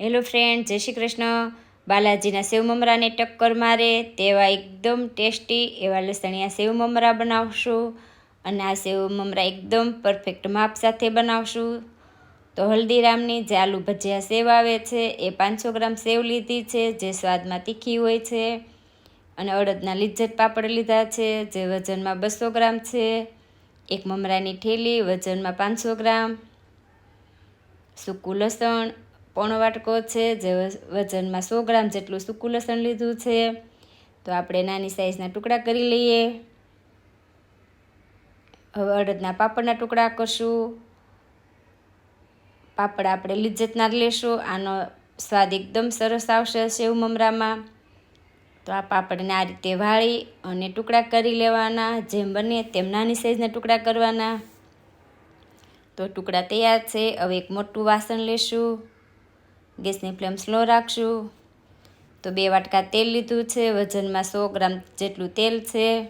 Hello friend, જય શ્રી કૃષ્ણ. બાલાજીના સેવ મમરાને ટક્કર મારે, તેવા એકદમ ટેસ્ટી એવા લસણિયા સેવ મમરા બનાવશું. અને આ સેવ મમરા એકદમ પરફેક્ટ માપ સાથે બનાવશું. તો હલ્દીરામની જે આલુ ભજીયા સેવ આવે છે, એ પાંચસો ગ્રામ સેવ લીધી છે, જે સ્વાદમાં તીખી હોય છે. અને અડદના લિજ્જત પાપડ લીધા છે, જે વજનમાં બસો ગ્રામ છે. એક મમરાની ઠેલી વજનમાં પાંચસો ગ્રામ. સૂકું લસણ પોણો વાટકો છે, જે વજનમાં સો ગ્રામ જેટલું સૂકું લસણ લીધું છે. તો આપણે નાની સાઈઝના ટુકડા કરી લઈએ. હવે અડદના પાપડના ટુકડા કરશું. પાપડ આપણે લિજ્જતના લેશું. આનો સ્વાદ એકદમ સરસ આવશે સેવ મમરામાં. તો આ પાપડને આ રીતે વાળી અને ટુકડા કરી લેવાના. જેમ બને તેમ નાની સાઈઝના ટુકડા કરવાના. તો ટુકડા તૈયાર છે. હવે એક મોટું વાસણ લેશું. ગેસની ફ્લેમ સ્લો રાખશું. તો બે વાટકા તેલ લીધું છે. વજનમાં સો ગ્રામ જેટલું તેલ છે.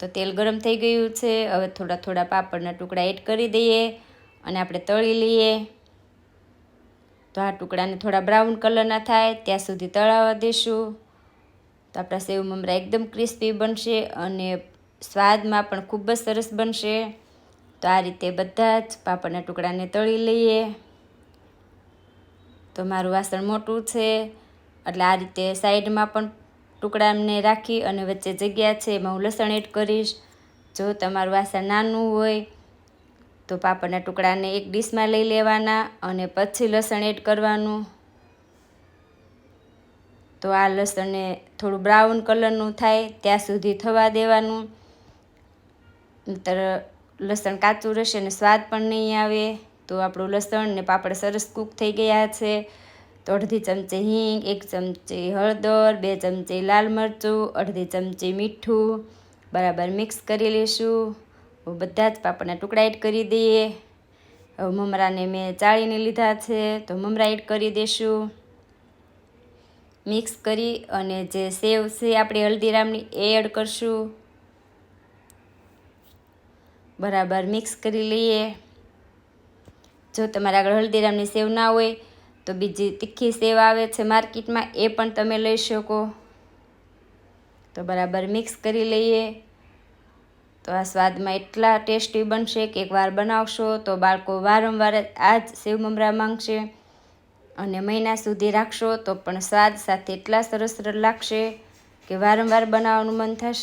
તો તેલ ગરમ થઈ ગયું છે. હવે થોડા થોડા પાપડના ટુકડા એડ કરી દઈએ અને આપણે તળી લઈએ. તો આ ટુકડાને થોડા બ્રાઉન કલરના થાય. ત્યાં સુધી તળાવવા દઈશું. તો આપણા સેવ મમરા એકદમ ક્રિસ્પી બનશે અને સ્વાદમાં પણ ખૂબ જ સરસ બનશે. તો આ રીતે બધા જ પાપડના ટુકડાને તળી લઈએ. તો મારું વાસણ મોટું છે. એટલે આ રીતે સાઈડમાં પણ ટુકડાને રાખી અને વચ્ચે જગ્યા છે એમાં હું લસણ એડ કરીશ. જો તમારું વાસણ નાનું હોય તો પાપડના ટુકડાને એક ડીશમાં લઈ લેવાના અને પછી લસણ એડ કરવાનું. તો આ લસણને થોડું બ્રાઉન કલરનું થાય ત્યાં સુધી થવા દેવાનું. નતર લસણ કાચું રહેશે અને સ્વાદ પણ નહીં આવે. તો આપણું લસણ ને પાપડ સરસ કૂક થઈ ગયા છે. તો અડધી ચમચી હિંગ, એક ચમચી હળદર, બે ચમચી લાલ મરચું, અડધી ચમચી મીઠું, બરાબર મિક્સ કરી લઈશું. બધા જ પાપડના ટુકડા એડ કરી દઈએ. હવે મમરાને મેં ચાળીને લીધા છે, તો મમરા એડ કરી દઈશું. મિક્સ કરી અને જે સેવ છે આપણે હલ્દીરામની એ એડ કરશું. બરાબર મિક્સ કરી લઈએ. જો તમારા આગળ હલ્દીરામની સેવ ના હોય, તો બીજી તીખી સેવ આવે છે માર્કેટમાં, એ પણ તમે લઈ શકો. તો બરાબર મિક્સ કરી લઈએ. તો આ સ્વાદમાં એટલા ટેસ્ટી બનશે કે એકવાર બનાવશો તો બાળકો વારંવાર આ જ સેવ મમરા માંગશે. અને મહિના સુધી રાખશો તો પણ સ્વાદ સાથે એટલા સરસ લાગશે કે વારંવાર બનાવવાનું મન થશે.